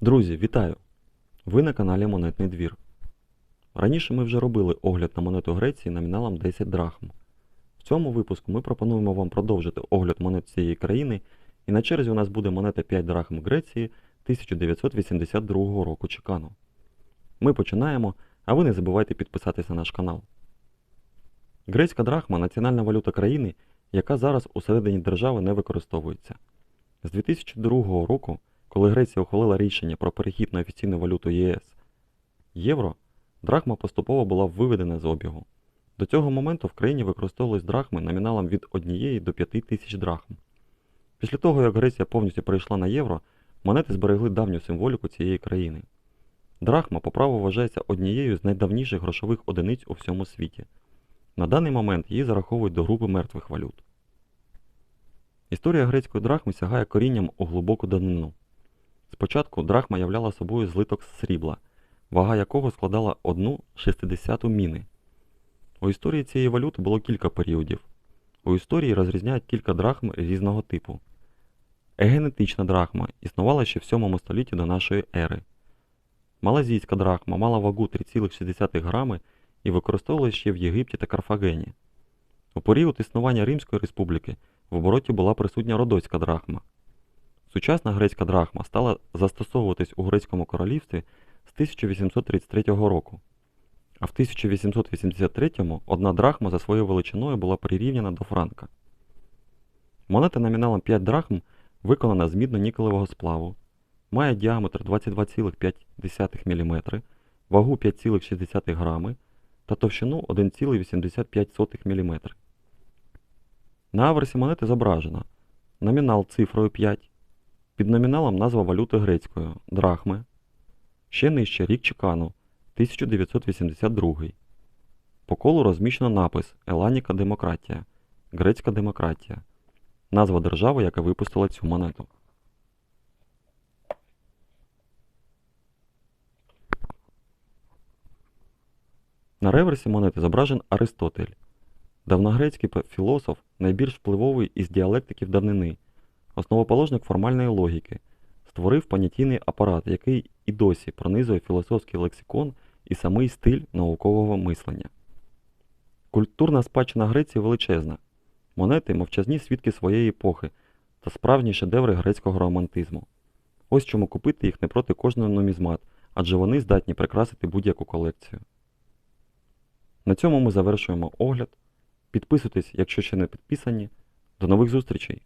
Друзі, вітаю! Ви на каналі Монетний двір. Раніше ми вже робили огляд на монету Греції номіналом 10 драхм. В цьому випуску ми пропонуємо вам продовжити огляд монет цієї країни, і на черзі у нас буде монета 5 драхм Греції 1982 року чекану. Ми починаємо, а ви не забувайте підписатися на наш канал. Грецька драхма національна валюта країни, яка зараз усередині держави не використовується. З 2002 року, коли Греція ухвалила рішення про перехід на офіційну валюту ЄС євро, драхма поступово була виведена з обігу. До цього моменту в країні використовувались драхми номіналом від 1 до 5 тисяч драхм. Після того, як Греція повністю перейшла на євро, монети зберегли давню символіку цієї країни. Драхма по праву вважається однією з найдавніших грошових одиниць у всьому світі. На даний момент її зараховують до групи мертвих валют. Історія грецької драхми сягає корінням у глибоку давнину. Спочатку драхма являла собою злиток срібла, вага якого складала 1 шістдесяту міни. У історії цієї валюти було кілька періодів. У історії розрізняють кілька драхм різного типу. Егенетична драхма існувала ще в 7 столітті до нашої ери. Малазійська драхма мала вагу 3,6 грами і використовувалася ще в Єгипті та Карфагені. У період існування Римської республіки в обороті була присутня родоцька драхма. Сучасна грецька драхма стала застосовуватись у Грецькому королівстві з 1833 року. А в 1883 одна драхма за своєю величиною була прирівняна до франка. Монета номіналом 5 драхм виконана з мідно-нікелевого сплаву, має діаметр 22,5 мм, вагу 5,6 грами та товщину 1,85 мм. На аверсі монети зображено номінал цифрою 5, під номіналом назва валюти грецькою драхми, ще нижче рік чекану 1982. По колу розміщено напис Еланіка Демократія, Грецька демократія, назва держави, яка випустила цю монету. На реверсі монети зображен Аристотель, давногрецький філософ, найбільш впливовий із діалектиків давнини, основоположник формальної логіки, створив понятійний апарат, який і досі пронизує філософський лексикон і самий стиль наукового мислення. Культурна спадщина Греції величезна. Монети мовчазні свідки своєї епохи та справжні шедеври грецького романтизму. Ось чому купити їх не проти кожного нумізмат, адже вони здатні прикрасити будь-яку колекцію. На цьому ми завершуємо огляд. Підписуйтесь, якщо ще не підписані. До нових зустрічей!